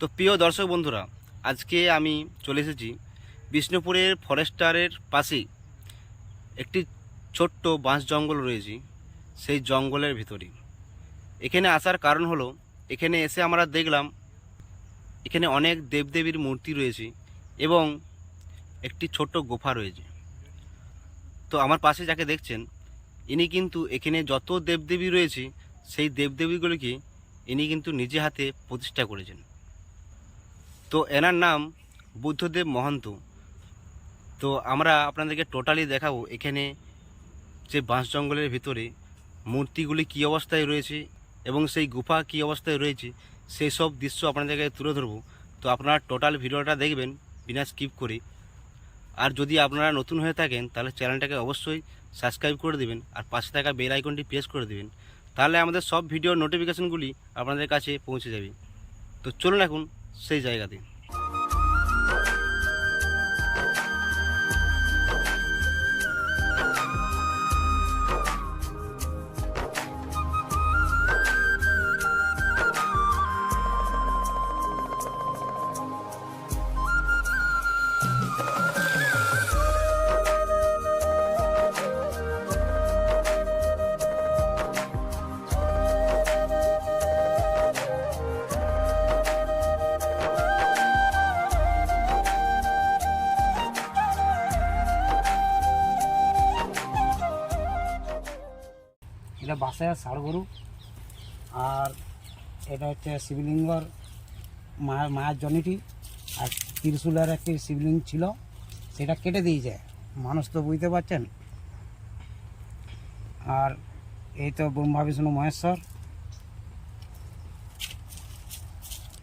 তো প্রিয় দর্শক বন্ধুরা, আজকে আমি চলে এসেছি বিষ্ণুপুরের ফরেস্টারের পাশেই একটি ছোট্ট বাঁশ জঙ্গল রয়েছে, সেই জঙ্গলের ভিতরে এখানে আসার কারণ হলো, এখানে এসে আমরা দেখলাম এখানে অনেক দেবদেবীর মূর্তি রয়েছে এবং একটি ছোট্ট গুফা রয়েছে। তো আমার পাশে যাকে দেখছেন, ইনি কিন্তু এখানে যত দেবদেবী রয়েছে, সেই দেবদেবীগুলিকে ইনি কিন্তু নিজে হাতে প্রতিষ্ঠা করেছেন। তো এনার নাম বুদ্ধদেব মহন্ত। তো আমরা আপনাদেরকে টোটালি দেখাবো এখানে যে বাঁশ জঙ্গলের ভিতরে মূর্তিগুলি কী অবস্থায় রয়েছে এবং সেই গুফা কী অবস্থায় রয়েছে, সেই সব দৃশ্য আপনাদেরকে তুলে ধরবো। তো আপনারা টোটাল ভিডিওটা দেখবেন বিনা স্কিপ করে। আর যদি আপনারা নতুন হয়ে থাকেন, তাহলে চ্যানেলটাকে অবশ্যই সাবস্ক্রাইব করে দেবেন আর পাশে থাকা বেল আইকনটি প্রেস করে দেবেন। তাহলে আমাদের সব ভিডিওর নোটিফিকেশনগুলি আপনাদের কাছে পৌঁছে যাবে। তো চলুন এখন সেই জায়গাতে বাসায় ষাড় গরু আর এটা হচ্ছে শিবলিঙ্গর মায়ের মায়ের জনিটি আর ত্রিশুলের একটি শিবলিঙ্গ ছিল সেটা কেটে দিয়েছে। মানুষ তো বুঝতে পারছেন। আর এই তো ব্রহ্মা বিষ্ণু মহেশ্বর।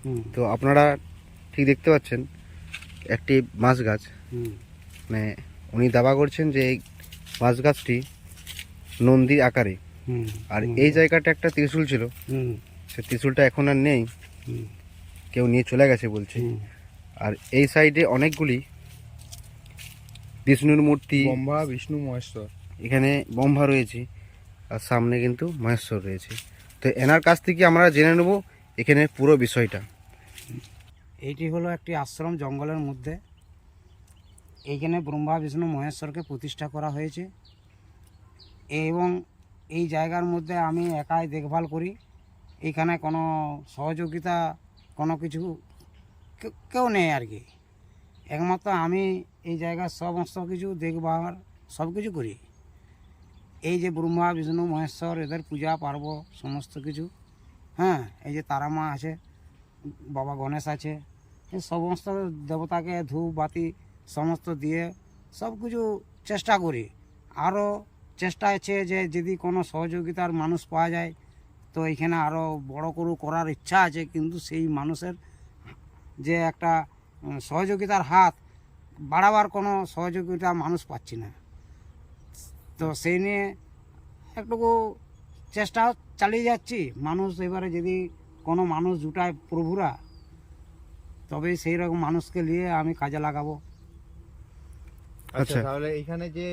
হুম। তো আপনারা ঠিক দেখতে পাচ্ছেন একটি বাঁশ গাছ মানে উনি দাবা করছেন যে এই বাঁশ গাছটি নন্দীর আকারে। আর এই জায়গাটা একটা ত্রিশূল ছিল। হুম। সে ত্রিশূলটা এখন আর নেই। কেউ নিয়ে চলে গেছে বলছে। আর এই সাইডে অনেকগুলি বিষ্ণুর মূর্তি ব্রহ্মা বিষ্ণু মহেশ্বর। এখানে ব্রহ্মা রয়েছে আর সামনে কিন্তু মহেশ্বর রয়েছে। তো এনার কাছ থেকে আমরা জেনে নেব এখানে পুরো বিষয়টা। এইটি হলো একটি আশ্রম জঙ্গলের মধ্যে। এইখানে ব্রহ্মা বিষ্ণু মহেশ্বরকে প্রতিষ্ঠা করা হয়েছে। এবং এই জায়গার মধ্যে আমি একাই দেখভাল করি। এইখানে কোনো সহযোগিতা, কোনো কিছু কেউ নেই আর কি। একমাত্র আমি এই জায়গার সমস্ত কিছু দেখভাল, সব কিছু করি। এই যে ব্রহ্মা, বিষ্ণু, মহেশ্বর, এদের পূজা, পার্ব, সমস্ত কিছু হ্যাঁ এই যে তারা মা আছে, বাবা গণেশ আছে, এই সমস্ত দেবতাকে ধূপ, বাতি, সমস্ত দিয়ে সব কিছু চেষ্টা করি। আরও চেষ্টা আছে যে যদি কোনো সহযোগিতার মানুষ পাওয়া যায়, তো এখানে আরও বড় করে করার ইচ্ছা আছে, কিন্তু সেই মানুষের যে একটা সহযোগিতার হাত বাড়াবার কোনো সহযোগিতা মানুষ পাচ্ছি না। তো সেই নিয়ে একটুকু চেষ্টা চালিয়ে যাচ্ছি। মানুষ এবারে যদি কোনো মানুষ জুটায় প্রভুরা তবে সেই রকম মানুষকে নিয়ে আমি কাজে লাগাবো। আচ্ছা আচ্ছা। তাহলে এখানে যে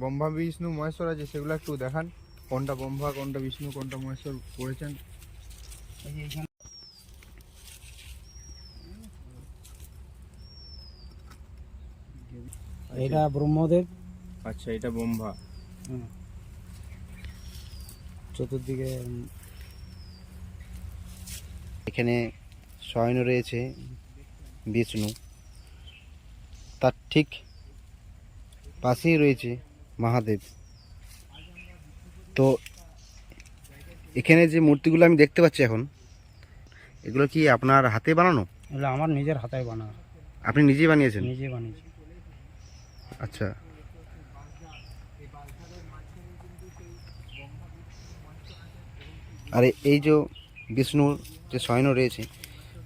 ব্রহ্মা বিষ্ণু মহেশ্বর আছে সেগুলো একটু দেখান। কোনটা ব্রহ্মা কোনটা বিষ্ণু কোনটা মহেশ্বর করেছেন? এটা ব্রহ্মদেব। আচ্ছা এটা ব্রহ্মা। চতুর্দিকে এখানে শয়ন রয়েছে বিষ্ণু। তার ঠিক পাশেই রয়েছে মহাদেব। তো এখানে যে মূর্তিগুলো আমি দেখতে পাচ্ছি এখন এগুলো কি আপনার হাতে বানানো? এগুলো আমার নিজের হাতে বানানো। আপনি নিজেই বানিয়েছেন? নিজে বানিয়েছি। আচ্ছা। আর এই যে বিষ্ণুর যে শয়ন রয়েছে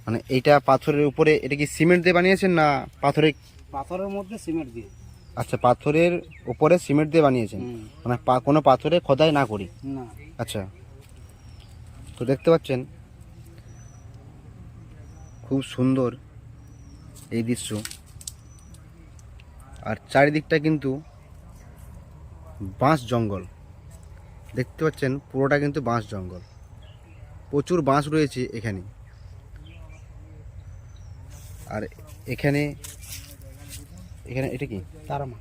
মানে এইটা পাথরের উপরে এটা কি সিমেন্ট দিয়ে বানিয়েছেন না পাথরে পাথরের মধ্যে সিমেন্ট দিয়ে। আচ্ছা পাথরের উপরে সিমেন্ট দিয়ে বানিয়েছেন। মানে কোনো পাথরে খোদাই না করি। না। আচ্ছা। তো দেখতে পাচ্ছেন খুব সুন্দর এই দৃশ্য। আর চারিদিকটা কিন্তু বাঁশ জঙ্গল। দেখতে পাচ্ছেন পুরোটা কিন্তু বাঁশ জঙ্গল। প্রচুর বাঁশ রয়েছে এখানে। আর এখানে এখানে এটা কি? তারামা।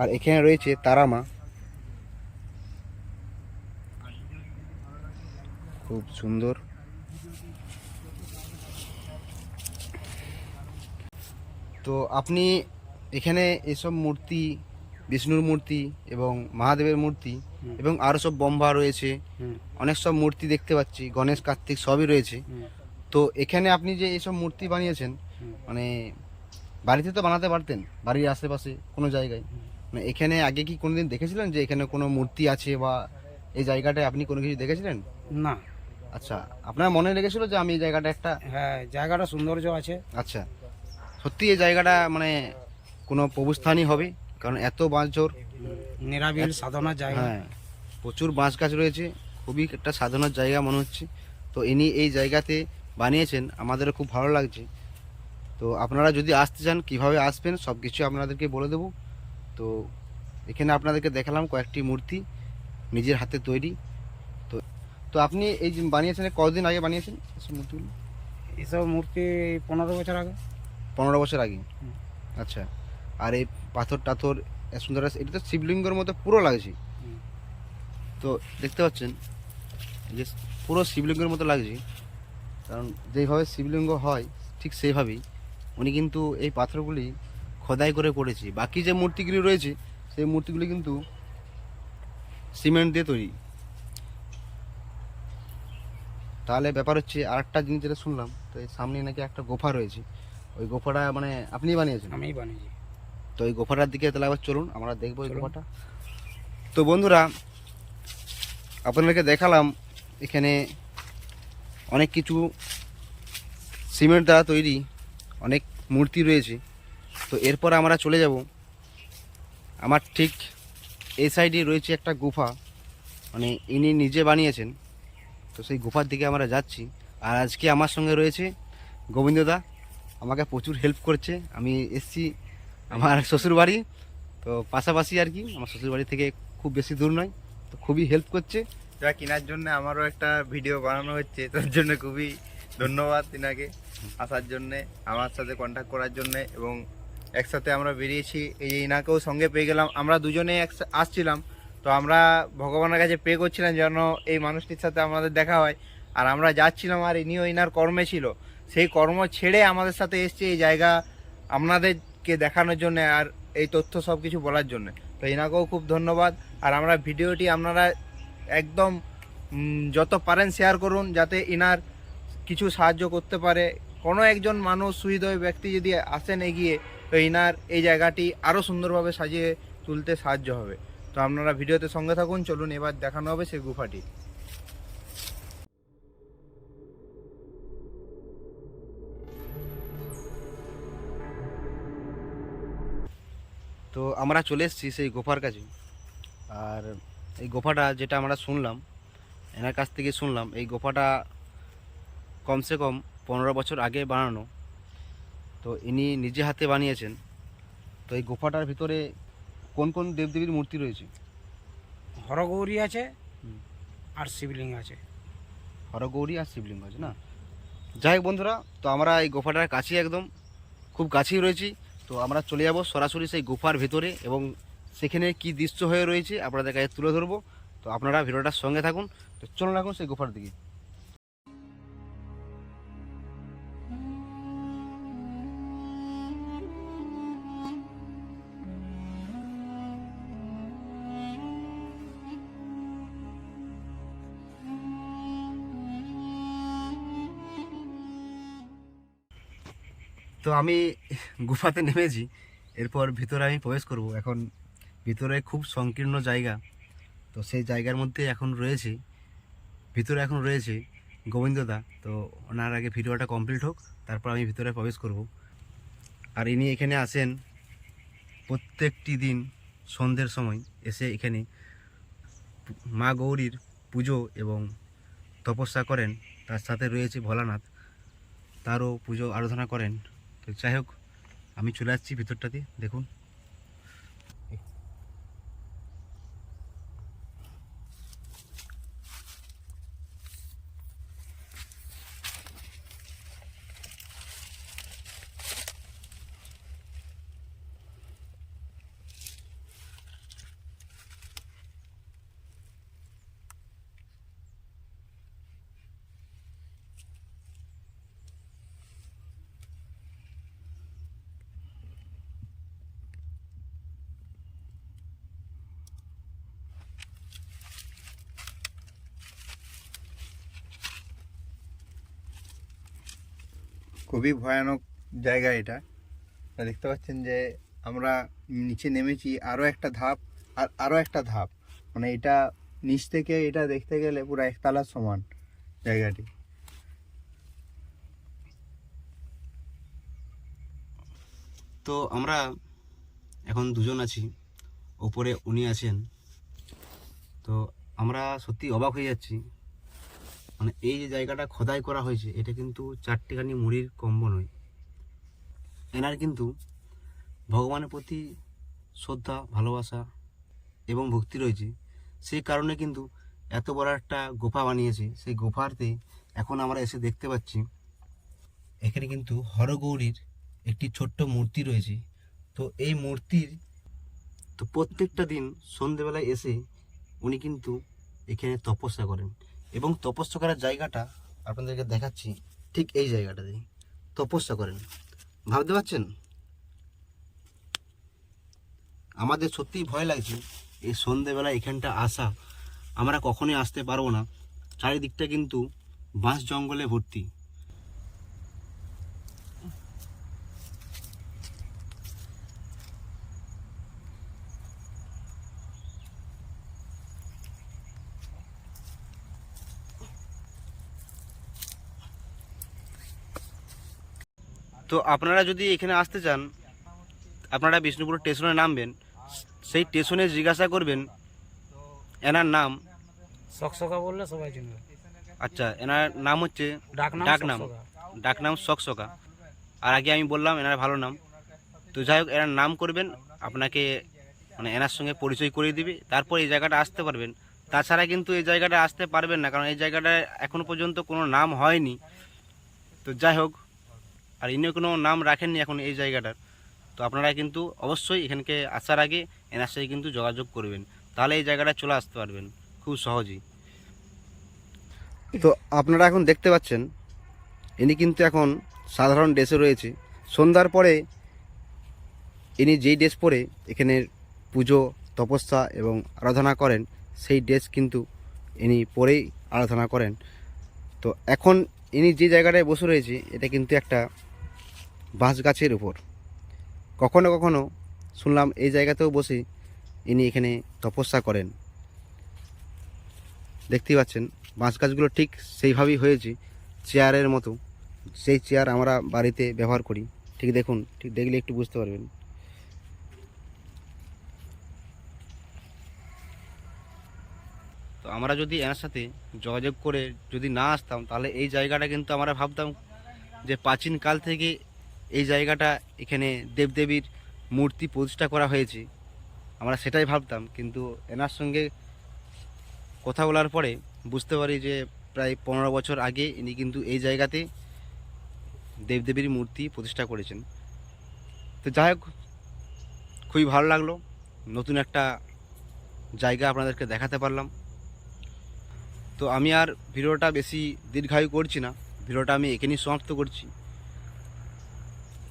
আর এখানে রয়েছে তারামা। খুব সুন্দর। তো আপনি এখানে এসব মূর্তি বিষ্ণুর মূর্তি এবং মহাদেবের মূর্তি এবং আরও সব বম্বা রয়েছে। অনেক সব মূর্তি দেখতে পাচ্ছি গণেশ কার্তিক সবই রয়েছে। তো এখানে আপনি যে এইসব মূর্তি বানিয়েছেন মানে বাড়িতে তো বানাতে পারতেন বাড়ির আশেপাশে কোনো জায়গায়। মানে এখানে আগে কি কোনোদিন দেখেছিলেন যে এখানে কোনো মূর্তি আছে বা এই জায়গাটায় আপনি কোনো কিছু দেখেছিলেন? না। আচ্ছা আপনার মনে লেগেছিল যে আমি এই জায়গাটা একটা হ্যাঁ জায়গাটা সৌন্দর্য আছে। আচ্ছা সত্যি এই জায়গাটা মানে কোনো প্রভুস্থানই হবে? কারণ এত বাঁশ ঝোর। নিরাবিল সাধনার জায়গা। হ্যাঁ প্রচুর বাঁশ গাছ রয়েছে খুবই একটা সাধনার জায়গা মনে হচ্ছে। তো ইনি এই জায়গাতে বানিয়েছেন আমাদেরও খুব ভালো লাগছে। তো আপনারা যদি আসতে চান কীভাবে আসবেন সব কিছু আপনাদেরকে বলে দেবো। তো এখানে আপনাদেরকে দেখালাম কয়েকটি মূর্তি নিজের হাতে তৈরি। তো তো আপনি এই যে বানিয়েছেন কতদিন আগে বানিয়েছেন এসব মূর্তিগুলো? এসব মূর্তি পনেরো বছর আগে। পনেরো বছর আগে? আচ্ছা আর এই পাথর টাথর সুন্দর আছে, এটা তো শিবলিঙ্গর মতো পুরো লাগছে। তো দেখতে পাচ্ছেন যে পুরো শিবলিঙ্গের মতো লাগছে। কারণ যেইভাবে শিবলিঙ্গ হয় ঠিক সেইভাবেই। উনি কিন্তু এই পাথরগুলি খোদাই করে করেছে। বাকি যে মূর্তিগুলি রয়েছে সেই মূর্তিগুলি কিন্তু সিমেন্ট দিয়ে তৈরি। তাহলে ব্যাপার হচ্ছে আর একটা জিনিস যেটা শুনলাম তো এই সামনে নাকি একটা গোফা রয়েছে। ওই গোফাটা মানে আপনি বানিয়েছেন? আমি বানিয়েছি। তো ওই গোফাটার দিকে তাহলে আবার চলুন আমরা দেখব ওই। গোফাটা। তো বন্ধুরা আপনাদেরকে দেখালাম এখানে অনেক কিছু সিমেন্ট দ্বারা তৈরি অনেক মূর্তি রয়েছে। তো এরপর আমরা চলে যাব। আমার ঠিক এই সাইডে রয়েছে একটা গুফা। মানে ইনি নিজে বানিয়েছেন। তো সেই গুফার দিকে আমরা যাচ্ছি। আর আজকে আমার সঙ্গে রয়েছে গোবিন্দদা আমাকে প্রচুর হেল্প করছে। আমি এসছি আমার শ্বশুরবাড়ি। তো পাশাপাশি আর কি, আমার শ্বশুরবাড়ি থেকে খুব বেশি দূর নয়। তো খুবই হেল্প করছে। যা কেনার জন্য আমারও একটা ভিডিও বানানো হচ্ছে। তার জন্য খুবই ধন্যবাদ তিনাকে আসার জন্যে, আমার সাথে কন্ট্যাক্ট করার জন্যে এবং একসাথে আমরা বেরিয়েছি। এই যে ইনাকেও সঙ্গে পেয়ে গেলাম। আমরা দুজনেই একসা- আসছিলাম। তো আমরা ভগবানের কাছে পে করছিলাম যেন এই মানুষটির সাথে আমাদের দেখা হয়। আর আমরা যাচ্ছিলাম আর ইনিও ইনার কর্মে ছিল। সেই কর্ম ছেড়ে আমাদের সাথে এসছে এই জায়গা আপনাদেরকে দেখানোর জন্য আর এই তথ্য সব কিছু বলার জন্য। তো ইনাকেও খুব ধন্যবাদ। আর আমরা ভিডিওটি আপনারা একদম যত পারেন শেয়ার করুন যাতে ইনার কিছু সাহায্য করতে পারে। কোনো একজন মানুষ সুহৃদয় ব্যক্তি যদি আসেন এগিয়ে, তো এই জায়গাটি আরও সুন্দরভাবে সাজিয়ে তুলতে সাহায্য হবে। তো আপনারা ভিডিওতে সঙ্গে থাকুন, চলুন এবার দেখানো হবে সেই গুফাটি। তো আমরা চলে এসেছি সেই গোফার কাছে। আর এই গোফাটা যেটা আমরা শুনলাম, এনার কাছ থেকে শুনলাম, এই গোফাটা কমসে কম পনেরো বছর আগে বানানো। তো ইনি নিজে হাতে বানিয়েছেন। তো এই গোফাটার ভিতরে কোন কোন দেবদেবীর মূর্তি রয়েছে? হরগৌরী আছে। আর শিবলিঙ্গ আছে। হরগৌরী আর শিবলিঙ্গ আছে না? যাই হোক বন্ধুরা তো আমরা এই গোফাটার কাছে একদম খুব কাছেই রয়েছি। তো আমরা চলে যাব সরাসরি সেই গুফার ভেতরে এবং সেখানে কি দৃশ্য হয়ে রয়েছে আপনাদের কাছে তুলে ধরবো। তো আপনারা ভিডিওটার সঙ্গে থাকুন। তো চলুন এখন সেই গুফার দিকে। তো আমি গুফাতে নেমেছি, এরপর ভিতরে আমি প্রবেশ করব। এখন ভিতরে খুব সংকীর্ণ জায়গা, তো সেই জায়গার মধ্যে এখন রয়েছে, ভিতরে এখন রয়েছে গোবিন্দদা। তো ওনার আগে ভিডিওটা কমপ্লিট হোক, তারপর আমি ভিতরে প্রবেশ করব। আর ইনি এখানে আসেন প্রত্যেকটি দিন সন্ধ্যের সময়, এসে এখানে মা গৌরীর পুজো এবং তপস্যা করেন। তার সাথে রয়েছে ভোলানাথ, তারও পুজো আরাধনা করেন। তো যাই হোক আমি চলে আসছি ভিতরটাতে দেখুন। খুবই ভয়ানক জায়গা এটা। দেখতে পাচ্ছেন যে আমরা নিচে নেমেছি আরও একটা ধাপ, আর আরও একটা ধাপ। মানে এটা নিচ থেকে এটা দেখতে গেলে পুরো একতলার সমান জায়গাটি। তো আমরা এখন দুজন আছি, ওপরে উনি আছেন। তো আমরা সত্যি অবাক হয়ে যাচ্ছি মানে এই যে জায়গাটা খোদাই করা হয়েছে, এটা কিন্তু চারটিখানি মুড়ির কম্ব নয়। এনার কিন্তু ভগবানের প্রতি শ্রদ্ধা, ভালোবাসা এবং ভক্তি রয়েছে। সেই কারণে কিন্তু এত বড় একটা গোফা বানিয়েছে। সেই গোফাতে এখন আমরা এসে দেখতে পাচ্ছি, এখানে কিন্তু হরগৌরীর একটি ছোট্ট মূর্তি রয়েছে। তো এই মূর্তির তো প্রত্যেকটা দিন সন্ধেবেলায় এসে উনি কিন্তু এখানে তপস্যা করেন। এবং তপস্যা করার জায়গাটা আপনাদেরকে দেখাচ্ছি ঠিক এই জায়গাটাতে তপস্যা করেন। ভাবতে পারছেন? আমাদের সত্যিই ভয় লাগছে এই সন্ধেবেলা এখানটা আসা। আমরা কখনোই আসতে পারব না। চারিদিকটা কিন্তু বাঁশ জঙ্গলে ভর্তি। তো আপনারা যদি এখানে আসতে চান আপনারা বিষ্ণুপুর স্টেশনে নামবেন সেই স্টেশনে জিজ্ঞাসা করবেন এনার নাম। সকসকা বললে সবাই চিনবে। আচ্ছা এনার নাম হচ্ছে ডাকনাম ডাকনাম। সকসকা। আর আগে আমি বললাম এনার ভালো নাম। তো যাই হোক এনার নাম করবেন আপনাকে মানে এনার সঙ্গে পরিচয় করিয়ে দিবে। তারপর এই জায়গাটা আসতে পারবেন। তাছাড়া কিন্তু এই জায়গাটা আসতে পারবেন না কারণ এই জায়গাটা এখনও পর্যন্ত কোনো নাম হয়নি। তো যাই হোক আর ইনিও কোনো নাম রাখেননি এখন এই জায়গাটার। তো আপনারা কিন্তু অবশ্যই এখানকে আসার আগে এনার সাথে কিন্তু যোগাযোগ করবেন। তাহলে এই জায়গাটা চলে আসতে পারবেন খুব সহজেই। তো আপনারা এখন দেখতে পাচ্ছেন, ইনি কিন্তু এখন সাধারণ ড্রেসে রয়েছে। সন্ধ্যার পরে ইনি যেই ড্রেস পরে এখানে পুজো, তপস্যা এবং আরাধনা করেন, সেই ড্রেস কিন্তু ইনি পরেই আরাধনা করেন। তো এখন ইনি যে জায়গাটায় বসে রয়েছে, এটা কিন্তু একটা বাঁশ গাছের উপর। কখনো কখনো শুনলাম এই জায়গাতেও বসে ইনি এখানে তপস্যা করেন। দেখতেই পাচ্ছেন, বাঁশ গাছগুলো ঠিক সেইভাবেই হয়েছে, চেয়ারের মতো। সেই চেয়ার আমরা বাড়িতে ব্যবহার করি। ঠিক দেখুন, ঠিক দেখলে একটু বুঝতে পারবেন। তো আমরা যদি এনার সাথে যোগাযোগ করে যদি না আসতাম, তাহলে এই জায়গাটা কিন্তু আমরা ভাবতাম যে প্রাচীন কাল থেকে এই জায়গাটা এখানে দেবদেবীর মূর্তি প্রতিষ্ঠা করা হয়েছে। আমরা সেটাই ভাবতাম, কিন্তু এনার সঙ্গে কথা বলার পরে বুঝতে পারি যে প্রায় পনেরো বছর আগে ইনি কিন্তু এই জায়গাতে দেবদেবীর মূর্তি প্রতিষ্ঠা করেছেন। তো যাই হোক, খুবই ভালো লাগল। নতুন একটা জায়গা আপনাদেরকে দেখাতে পারলাম। তো আমি আর ভিডিওটা বেশি দীর্ঘায়ু করছি না। ভিডিওটা আমি এখানেই সমাপ্ত করছি।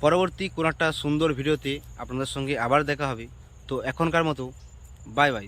পরবর্তী কোনো একটা সুন্দর ভিডিওতে আপনাদের সঙ্গে আবার দেখা হবে। তো এখনকার মতো, বাই বাই।